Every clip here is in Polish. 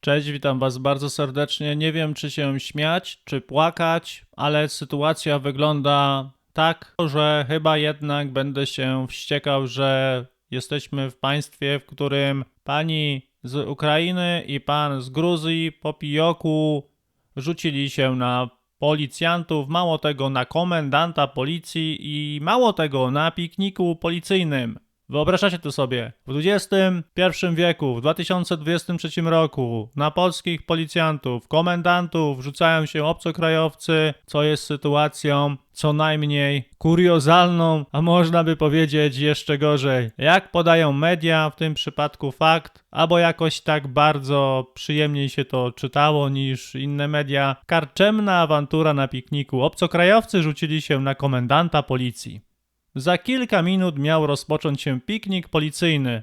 Cześć, witam Was bardzo serdecznie. Nie wiem, czy się śmiać, czy płakać, ale sytuacja wygląda tak, że chyba jednak będę się wściekał, że jesteśmy w państwie, w którym pani z Ukrainy i pan z Gruzji po pijoku rzucili się na policjantów, mało tego na komendanta policji i mało tego na pikniku policyjnym. Wyobrażacie to sobie, w XXI wieku, w 2023 roku, na polskich policjantów, komendantów rzucają się obcokrajowcy, co jest sytuacją co najmniej kuriozalną, a można by powiedzieć jeszcze gorzej. Jak podają media, w tym przypadku fakt, albo jakoś tak bardzo przyjemniej się to czytało niż inne media, karczemna awantura na pikniku. Obcokrajowcy rzucili się na komendanta policji. Za kilka minut miał rozpocząć się piknik policyjny.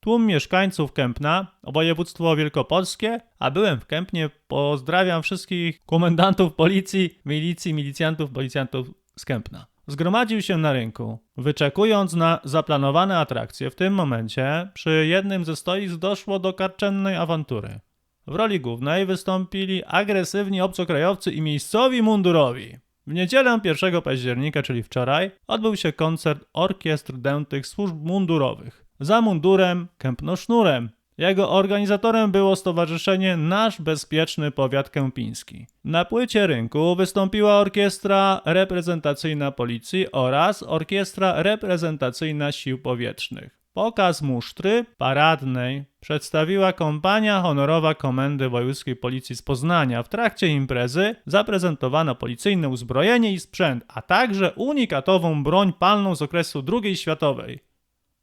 Tłum mieszkańców Kępna, województwo wielkopolskie, a byłem w Kępnie, pozdrawiam wszystkich komendantów policji, milicji, milicjantów, policjantów z Kępna. Zgromadził się na rynku, wyczekując na zaplanowane atrakcje. W tym momencie przy jednym ze stoisk doszło do karczennej awantury. W roli głównej wystąpili agresywni obcokrajowcy i miejscowi mundurowi. W niedzielę 1 października, czyli wczoraj, odbył się koncert orkiestr dętych służb mundurowych. Za mundurem kępno sznurem. Jego organizatorem było stowarzyszenie Nasz Bezpieczny Powiat Kępiński. Na płycie rynku wystąpiła orkiestra reprezentacyjna policji oraz orkiestra reprezentacyjna sił powietrznych. Pokaz musztry paradnej przedstawiła kompania honorowa Komendy Wojewódzkiej Policji z Poznania. W trakcie imprezy zaprezentowano policyjne uzbrojenie i sprzęt, a także unikatową broń palną z okresu II światowej.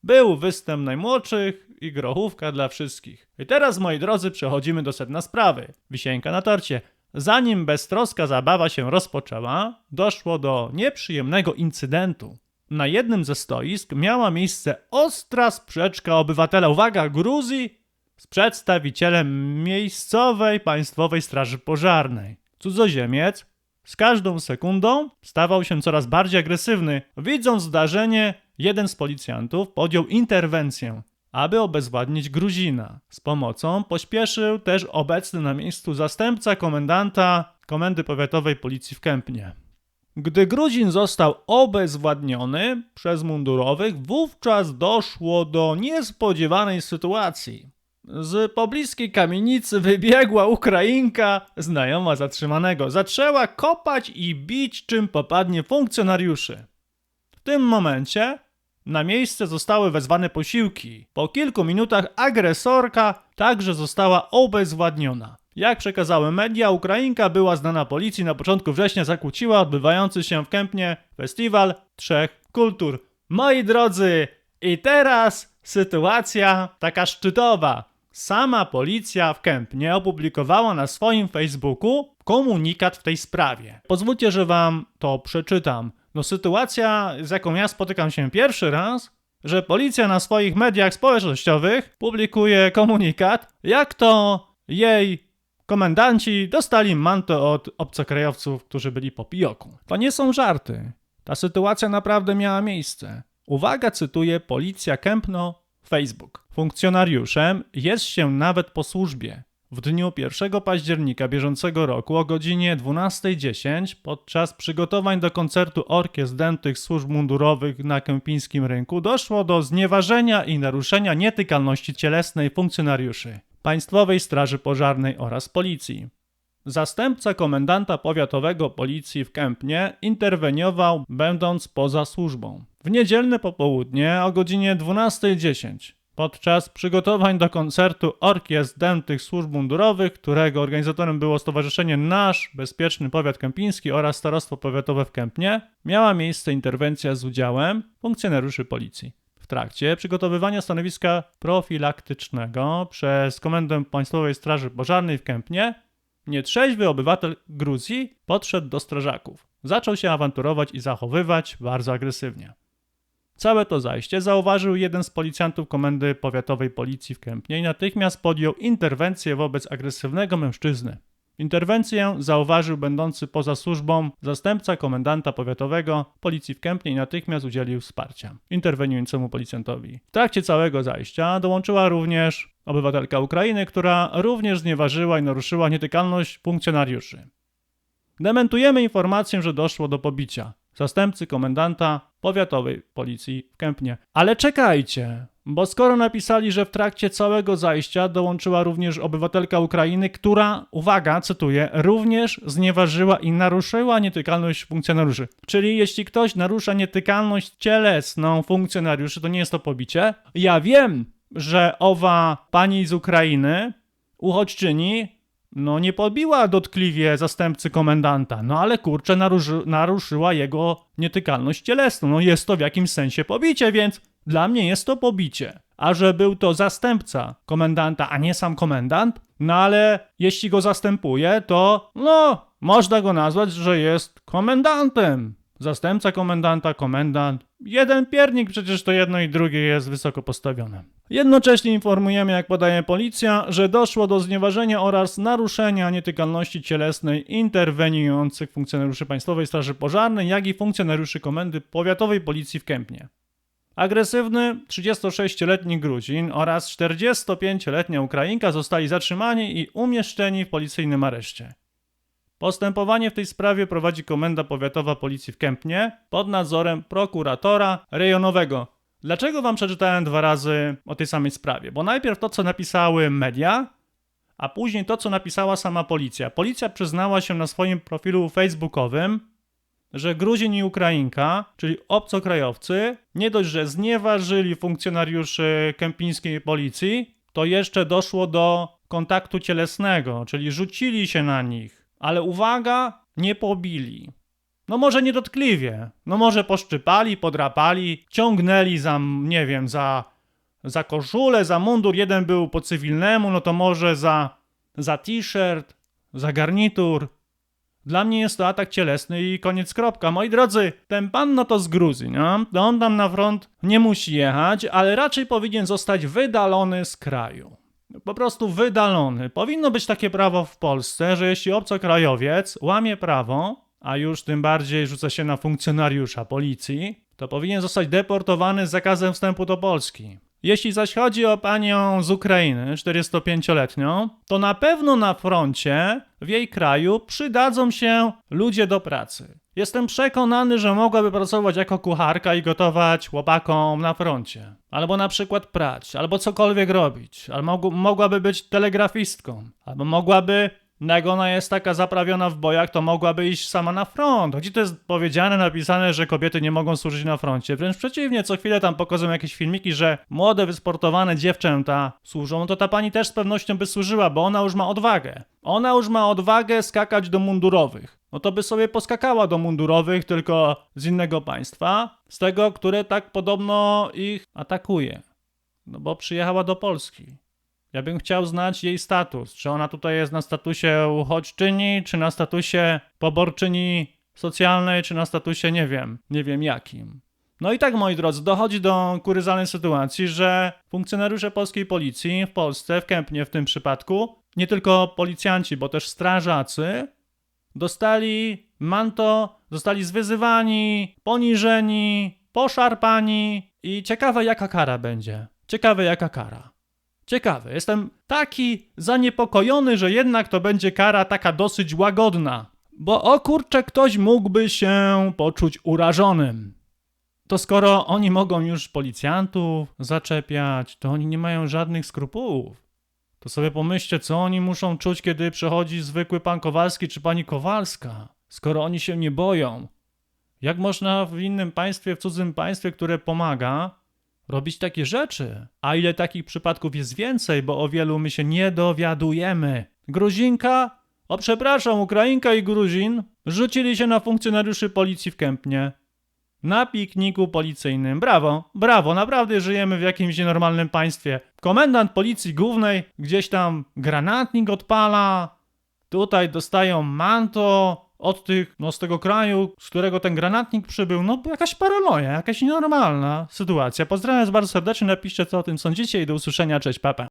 Był występ najmłodszych i grochówka dla wszystkich. I teraz, moi drodzy, przechodzimy do sedna sprawy. Wisienka na torcie. Zanim beztroska zabawa się rozpoczęła, doszło do nieprzyjemnego incydentu. Na jednym ze stoisk miała miejsce ostra sprzeczka obywatela, uwaga, Gruzji z przedstawicielem miejscowej państwowej straży pożarnej. Cudzoziemiec z każdą sekundą stawał się coraz bardziej agresywny. Widząc zdarzenie, jeden z policjantów podjął interwencję, aby obezwładnić Gruzina. Z pomocą pośpieszył też obecny na miejscu zastępca komendanta Komendy Powiatowej Policji w Kępnie. Gdy Gruzin został obezwładniony przez mundurowych, wówczas doszło do niespodziewanej sytuacji. Z pobliskiej kamienicy wybiegła Ukrainka, znajoma zatrzymanego. Zaczęła kopać i bić czym popadnie funkcjonariuszy. W tym momencie na miejsce zostały wezwane posiłki. Po kilku minutach agresorka także została obezwładniona. Jak przekazały media, Ukrainka była znana policji na początku września zakłóciła odbywający się w Kępnie festiwal trzech kultur. Moi drodzy, i teraz sytuacja taka szczytowa. Sama policja w Kępnie opublikowała na swoim Facebooku komunikat w tej sprawie. Pozwólcie, że wam to przeczytam. No sytuacja, z jaką ja spotykam się pierwszy raz, że policja na swoich mediach społecznościowych publikuje komunikat, jak to jej komendanci dostali manto od obcokrajowców, którzy byli po pijoku. To nie są żarty. Ta sytuacja naprawdę miała miejsce. Uwaga, cytuję Policja Kępno, Facebook. Funkcjonariuszem jest się nawet po służbie. W dniu 1 października bieżącego roku o godzinie 12.10 podczas przygotowań do koncertu orkiestr dętych służb mundurowych na kępińskim rynku doszło do znieważenia i naruszenia nietykalności cielesnej funkcjonariuszy Państwowej Straży Pożarnej oraz Policji. Zastępca komendanta powiatowego policji w Kępnie interweniował będąc poza służbą. W niedzielne popołudnie o godzinie 12.10 podczas przygotowań do koncertu orkiestr dętych służb mundurowych, którego organizatorem było Stowarzyszenie Nasz Bezpieczny Powiat Kępiński oraz Starostwo Powiatowe w Kępnie, miała miejsce interwencja z udziałem funkcjonariuszy policji. Trakcie przygotowywania stanowiska profilaktycznego przez Komendę Państwowej Straży Pożarnej w Kępnie nietrzeźwy obywatel Gruzji podszedł do strażaków. Zaczął się awanturować i zachowywać bardzo agresywnie. Całe to zajście zauważył jeden z policjantów Komendy Powiatowej Policji w Kępnie i natychmiast podjął interwencję wobec agresywnego mężczyzny. Interwencję zauważył będący poza służbą zastępca komendanta powiatowego policji w Kępnie i natychmiast udzielił wsparcia interweniującemu policjantowi. W trakcie całego zajścia dołączyła również obywatelka Ukrainy, która również znieważyła i naruszyła nietykalność funkcjonariuszy. Dementujemy informację, że doszło do pobicia zastępcy komendanta powiatowej policji w Kępnie. Ale czekajcie, bo skoro napisali, że w trakcie całego zajścia dołączyła również obywatelka Ukrainy, która, uwaga, cytuję, również znieważyła i naruszyła nietykalność funkcjonariuszy. Czyli jeśli ktoś narusza nietykalność cielesną funkcjonariuszy, to nie jest to pobicie. Ja wiem, że owa pani z Ukrainy, uchodźczyni, no nie podbiła dotkliwie zastępcy komendanta, no ale kurczę naruszy, naruszyła jego nietykalność cielesną. No jest to w jakimś sensie pobicie, więc dla mnie jest to pobicie. A że był to zastępca komendanta, a nie sam komendant, no ale jeśli go zastępuje, to no można go nazwać, że jest komendantem. Zastępca komendanta, komendant. Jeden piernik, przecież to jedno i drugie jest wysoko postawione. Jednocześnie informujemy, jak podaje policja, że doszło do znieważenia oraz naruszenia nietykalności cielesnej interweniujących funkcjonariuszy Państwowej Straży Pożarnej, jak i funkcjonariuszy Komendy Powiatowej Policji w Kępnie. Agresywny 36-letni Gruzin oraz 45-letnia Ukrainka zostali zatrzymani i umieszczeni w policyjnym areszcie. Postępowanie w tej sprawie prowadzi Komenda Powiatowa Policji w Kępnie pod nadzorem prokuratora rejonowego. Dlaczego wam przeczytałem dwa razy o tej samej sprawie? Bo najpierw to, co napisały media, a później to, co napisała sama policja. Policja przyznała się na swoim profilu facebookowym, że Gruzin i Ukrainka, czyli obcokrajowcy, nie dość, że znieważyli funkcjonariuszy kępińskiej policji, to jeszcze doszło do kontaktu cielesnego, czyli rzucili się na nich. Ale uwaga, nie pobili. No może niedotkliwie, no może poszczypali, podrapali, ciągnęli za, nie wiem, za, za koszulę, za mundur, jeden był po cywilnemu, no to może za, za t-shirt, za garnitur. Dla mnie jest to atak cielesny i koniec kropka. Moi drodzy, ten pan no to z Gruzji, no? To on tam na front nie musi jechać, ale raczej powinien zostać wydalony z kraju. Po prostu wydalony. Powinno być takie prawo w Polsce, że jeśli obcokrajowiec łamie prawo, a już tym bardziej rzuca się na funkcjonariusza policji, to powinien zostać deportowany z zakazem wstępu do Polski. Jeśli zaś chodzi o panią z Ukrainy, 45-letnią, to na pewno na froncie w jej kraju przydadzą się ludzie do pracy. Jestem przekonany, że mogłaby pracować jako kucharka i gotować chłopakom na froncie. Albo na przykład prać, albo cokolwiek robić. Albo mog- mogłaby być telegrafistką. Albo mogłaby, jak ona jest taka zaprawiona w bojach, to mogłaby iść sama na front. Gdzie to jest powiedziane, napisane, że kobiety nie mogą służyć na froncie. Wręcz przeciwnie, co chwilę tam pokazują jakieś filmiki, że młode, wysportowane dziewczęta służą, no to ta pani też z pewnością by służyła, bo ona już ma odwagę. Ona już ma odwagę skakać do mundurowych. No to by sobie poskakała do mundurowych, tylko z innego państwa, z tego, które tak podobno ich atakuje. No bo przyjechała do Polski. Ja bym chciał znać jej status. Czy ona tutaj jest na statusie uchodźczyni, czy na statusie poborczyni socjalnej, czy na statusie nie wiem, nie wiem jakim. No i tak, moi drodzy, dochodzi do kuryzalnej sytuacji, że funkcjonariusze polskiej policji w Polsce, w Kępnie w tym przypadku, nie tylko policjanci, bo też strażacy, dostali manto, zostali zwyzywani, poniżeni, poszarpani i ciekawe jaka kara będzie. Ciekawe jaka kara. Ciekawe, jestem taki zaniepokojony, że jednak to będzie kara taka dosyć łagodna. Bo o kurczę, ktoś mógłby się poczuć urażonym. To skoro oni mogą już policjantów zaczepiać, to oni nie mają żadnych skrupułów. To sobie pomyślcie, co oni muszą czuć, kiedy przychodzi zwykły pan Kowalski czy pani Kowalska, skoro oni się nie boją. Jak można w innym państwie, w cudzym państwie, które pomaga, robić takie rzeczy? A ile takich przypadków jest więcej, bo o wielu my się nie dowiadujemy. Gruzinka? O przepraszam, Ukrainka i Gruzin rzucili się na funkcjonariuszy policji w Kępnie. Na pikniku policyjnym. Brawo, brawo, naprawdę żyjemy w jakimś nienormalnym państwie. Komendant policji głównej gdzieś tam granatnik odpala, tutaj dostają manto od tych, no z tego kraju, z którego ten granatnik przybył. No jakaś paranoja, jakaś nienormalna sytuacja. Pozdrawiam bardzo serdecznie, napiszcie co o tym sądzicie i do usłyszenia, cześć, papa.